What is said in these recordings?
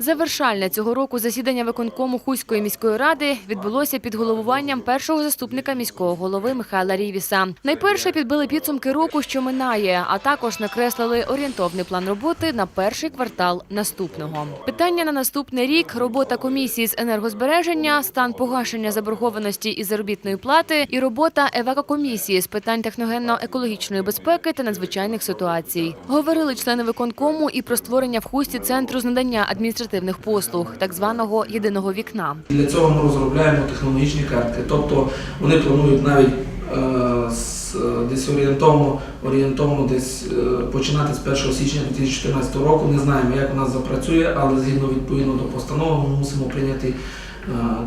Завершальне цього року засідання виконкому Хуської міської ради відбулося під головуванням першого заступника міського голови Михайла Рівіса. Найперше підбили підсумки року, що минає, а також накреслили орієнтовний план роботи на перший квартал наступного. Питання на наступний рік: робота комісії з енергозбереження, стан погашення заборгованості із заробітної плати і робота евакокомісії з питань техногенно-екологічної безпеки та надзвичайних ситуацій. Говорили члени виконкому і про створення в хусті центру з надання адміністративних послуг, так званого єдиного вікна. Для цього ми розробляємо технологічні картки. Тобто вони планують навіть е, е, десь орієнтовно, орієнтовно десь е, починати з 1 січня 2014 року. Не знаємо, як у нас запрацює, але згідно відповідно до постанови ми мусимо прийняти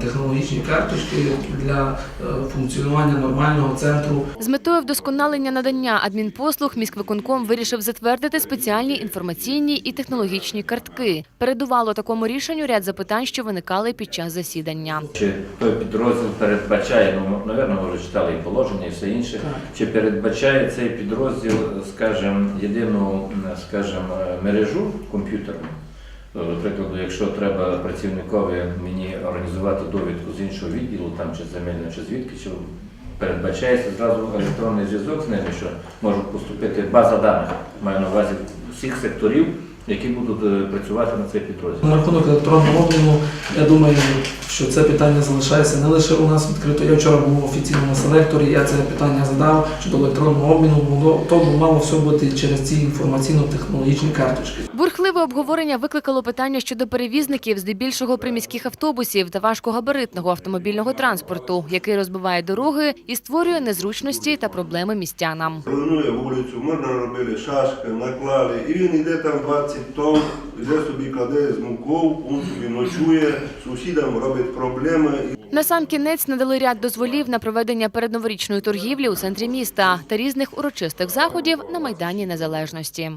технологічні карточки для е, функціонування нормального центру З метою вдосконалення надання адмінпослуг міськвиконком вирішив затвердити спеціальні інформаційні і технологічні картки. Передувало такому рішенню ряд запитань, що виникали під час засідання. Чи той підрозділ передбачає, ну, ви вже читали і положення, і все інше, Так. чи передбачає цей підрозділ, скажімо, єдину, скажімо, мережу комп'ютерну? Е, До прикладу, якщо треба працівникові мені організувати довідку з іншого відділу, там чи земельного, чи звідки, чи передбачається зразу електронний зв'язок з ними, що можуть поступити база даних, маю на увазі всіх секторів, які будуть е, працювати на цей підрозділ. На рахунок електронного обміну, я думаю, що це питання залишається не лише у нас відкрито. Я вчора був офіційно на селекторі, я це питання задав щодо електронного обміну. Було то мало все бути через ці інформаційно-технологічні карточки. Бурхливе обговорення викликало питання щодо перевізників, здебільшого приміських автобусів та важкогабаритного автомобільного транспорту, який розбиває дороги і створює незручності та проблеми містянам. Руйнує вулицю, ми наробили шашки, наклали, і він йде там 20 тонн, йде собі кладе з муков, він собі ночує, сусідам робить проблеми. На сам кінець надали ряд дозволів на проведення передноворічної торгівлі у центрі міста та різних урочистих заходів на майдані Незалежності.